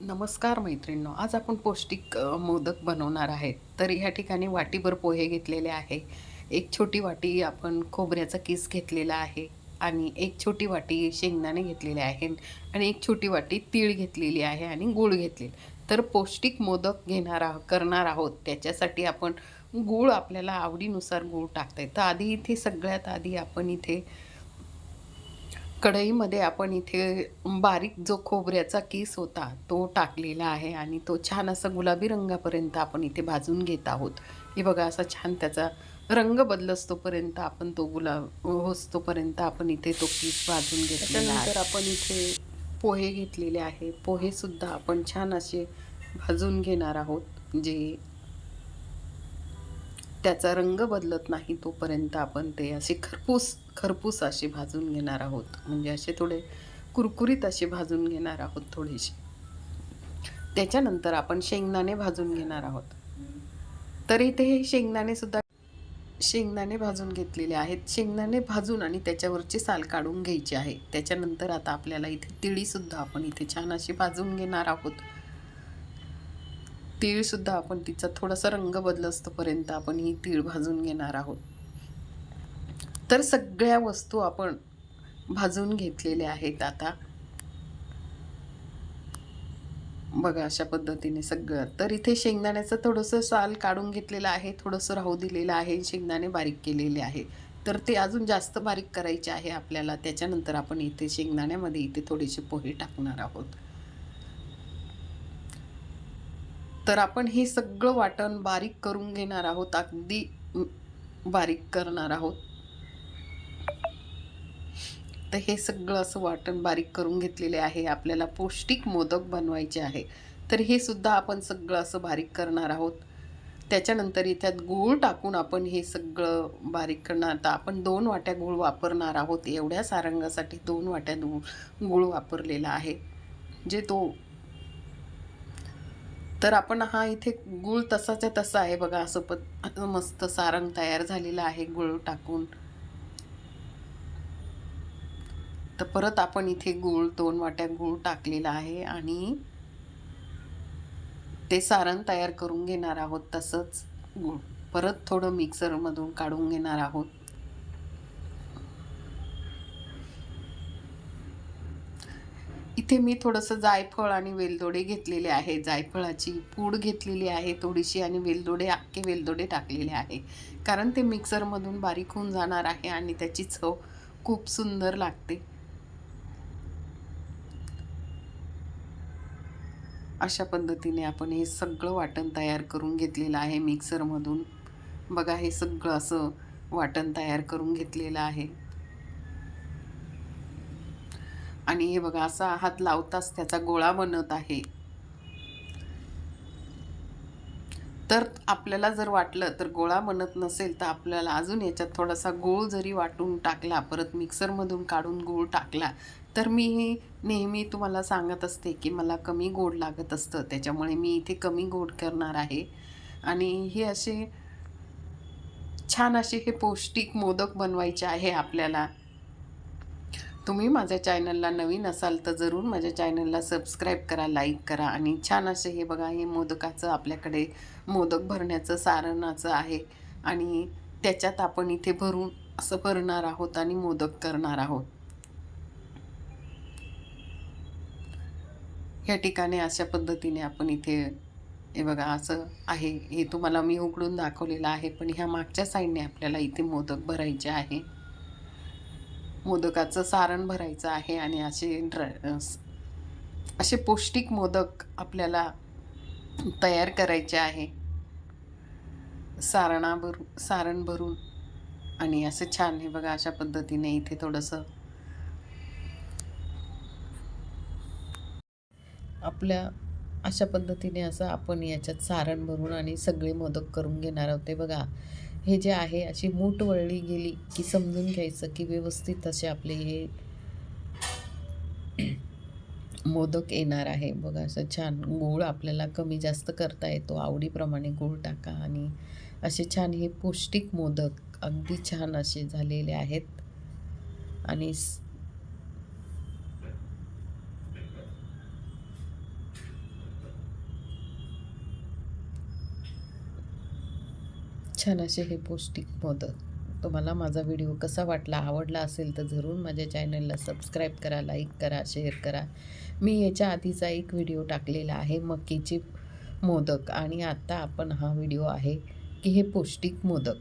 नमस्कार मैत्रिणींनो आज आपण पौष्टिक मोदक बनवणार आहेत. तर ह्या ठिकाणी वाटीभर पोहे घेतलेले आहे. एक छोटी वाटी आपण खोबऱ्याचा किस घेतलेला आहे आणि एक छोटी वाटी शेंगदाणे घेतलेले आहे आणि एक छोटी वाटी तीळ घेतलेली आहे आणि गूळ घेतलेली. तर पौष्टिक मोदक घेणार आहो करणार आहोत. त्याच्यासाठी आपण गूळ आपल्याला आवडीनुसार गूळ टाकता तर आधी इथे सगळ्यात आधी आपण इथे कढईमध्ये आपण इथे बारीक जो खोबऱ्याचा किस होता तो टाकलेला आहे आणि तो छान असा गुलाबी रंगापर्यंत आपण इथे भाजून घेत आहोत. हे बघा असा छान त्याचा रंग बदलसतोपर्यंत आपण तो गुलाब होसतोपर्यंत आपण इथे तो किस भाजून घेतल्यानंतर आपण इथे पोहे घेतलेले आहे. पोहेसुद्धा आपण छान असे भाजून घेणार आहोत जे त्याचा रंग बदलत नाही तोपर्यंत आपण ते असे खरपूस खरपूस असे भाजून घेणार आहोत. म्हणजे असे थोडे कुरकुरीत असे भाजून घेणार आहोत थोडेसे. त्याच्यानंतर आपण शेंगदाणे भाजून घेणार आहोत. तर इथे हे शेंगदाणे सुद्धा शेंगदाणे भाजून घेतलेले आहेत. शेंगदाणे भाजून आणि त्याच्यावरची साल काढून घ्यायची आहे. त्याच्यानंतर आता आपल्याला इथे तिळीसुद्धा आपण इथे छान अशी भाजून घेणार आहोत. तीळसुद्धा आपण तिचा थोडासा रंग बदलस्तोपर्यंत आपण ही तीळ भाजून घेणार आहोत. तर सगळ्या वस्तू आपण भाजून घेतलेल्या आहेत आता. बघा अशा पद्धतीने सगळं. तर इथे शेंगदाण्याचं थोडंसं साल काढून घेतलेलं आहे थोडंसं राहू दिलेलं आहे शेंगदाणे बारीक केलेले आहे. तर ते अजून जास्त बारीक करायचे आहे आपल्याला. त्याच्यानंतर आपण इथे शेंगदाण्यामध्ये इथे थोडेसे पोहे टाकणार आहोत. तर आपण हे सगळं वाटण बारीक करून घेणार आहोत. अगदी बारीक करणार आहोत. तर हे सगळं असं वाटण बारीक करून घेतलेले आहे. आपल्याला पौष्टिक मोदक बनवायचे आहे. तर हे सुद्धा आपण सगळं असं बारीक करणार आहोत. त्याच्यानंतर त्यात गूळ टाकून आपण हे सगळं बारीक करणार. आता आपण दोन वाट्या गूळ वापरणार आहोत. एवढ्या सारंगासाठी दोन वाट्या गूळ गूळ वापरलेला आहे. जे तो तर आपण हा इथे गूळ तसाच्या तसा आहे बघा असं पत मस्त सारंग तयार झालेलं आहे गूळ टाकून. तर परत आपण इथे गूळ दोन वाट्या गूळ टाकलेला आहे आणि ते सारण तयार करून घेणार आहोत तसंच गूळ. परत थोडं मिक्सरमधून काढून घेणार आहोत. इथे मी थोडंसं जायफळ आणि वेलदोडे घेतलेले आहे. जायफळाची पूड घेतलेली आहे थोडीशी आणि वेलदोडे अख्खे वेलदोडे टाकलेले आहे. कारण ते मिक्सरमधून बारीक होऊन जाणार आहे आणि त्याची चव खूप सुंदर लागते. अशा पद्धतीने आपण हे सगळं वाटण तयार करून घेतलेलं आहे मिक्सरमधून. बघा हे सगळं असं वाटण तयार करून घेतलेलं आहे. आणि हे बघा असा हात लावताच त्याचा गोळा बनत आहे. तर आपल्याला जर वाटलं तर गोळा बनत नसेल तर आपल्याला अजून याच्यात थोडासा गूळ जरी वाटून टाकला परत मिक्सरमधून काढून गूळ टाकला तर मी हे नेहमी तुम्हाला सांगत असते की मला कमी गोड लागत असतं. त्याच्यामुळे मी इथे कमी गोड करणार आहे. आणि हे असे छान असे हे पौष्टिक मोदक बनवायचे आहे आपल्याला. तुम्ही माझ्या चॅनलला नवीन असाल तर जरूर माझ्या चॅनलला सबस्क्राईब करा लाईक करा आणि छान असे हे बघा हे मोदकाचं आपल्याकडे मोदक भरण्याचं सारणाचं आहे आणि त्याच्यात आपण इथे भरून असं भरणार आहोत आणि मोदक करणार आहोत. ह्या ठिकाणी अशा पद्धतीने आपण इथे हे बघा असं आहे. हे तुम्हाला मी उघडून दाखवलेलं आहे पण ह्या मागच्या साईडने आपल्याला इथे मोदक भरायचे आहे. मोदकाचं सारण भरायचं आहे आणि असे ड्र असे पौष्टिक मोदक आपल्याला तयार करायचे आहे. सारणाभरू सारण भरून आणि असं छान हे बघा अशा पद्धतीने इथे थोडंसं आपल्या अशा पद्धतीने असं आपण याच्यात सारण भरून आणि सगळे मोदक करून घेणार आहोत. ते बघा हे जे आहे अशी मूठ वळली गेली की समजून घ्यायचं की व्यवस्थित असे आपले हे मोदक येणार आहे. बघा असं छान गूळ आपल्याला कमी जास्त करता येतो. आवडीप्रमाणे गूळ टाका आणि असे छान हे पौष्टिक मोदक अगदी छान असे झालेले आहेत. आणि छान असे हे पौष्टिक मोदक. तुम्हाला माझा व्हिडिओ कसा वाटला आवडला असेल तर जरूर माझ्या चॅनलला सबस्क्राईब करा लाईक करा शेअर करा. मी याच्या आधीचा एक व्हिडिओ टाकलेला आहे मक्कीचे मोदक आणि आत्ता आपण हा व्हिडिओ आहे की हे पौष्टिक मोदक.